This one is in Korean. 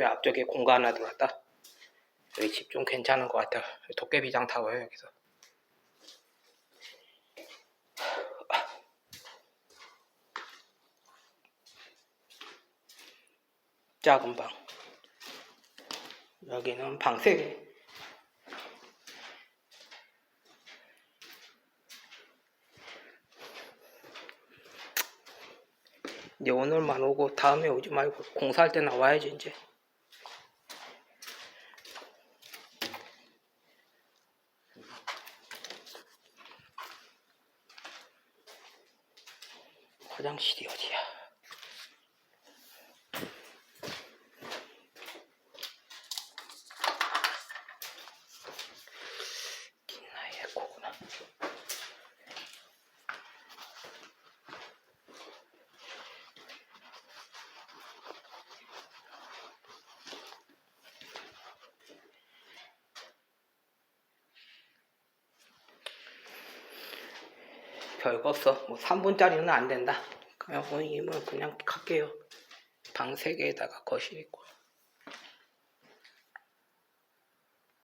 학교 앞쪽에 공간 하나 들어왔다. 여기 집 좀 괜찮은 것 같아. 도깨비장 타워요 여기서. 작은 방. 여기는 방 3개. 이제 오늘만 오고 다음에 오지 말고 공사할 때 나와야지 이제. 화장실이 어디야? 별거 없어. 뭐 3분짜리는 안 된다. 그냥 오늘 그냥 갈게요. 방 3개에다가 거실 있고.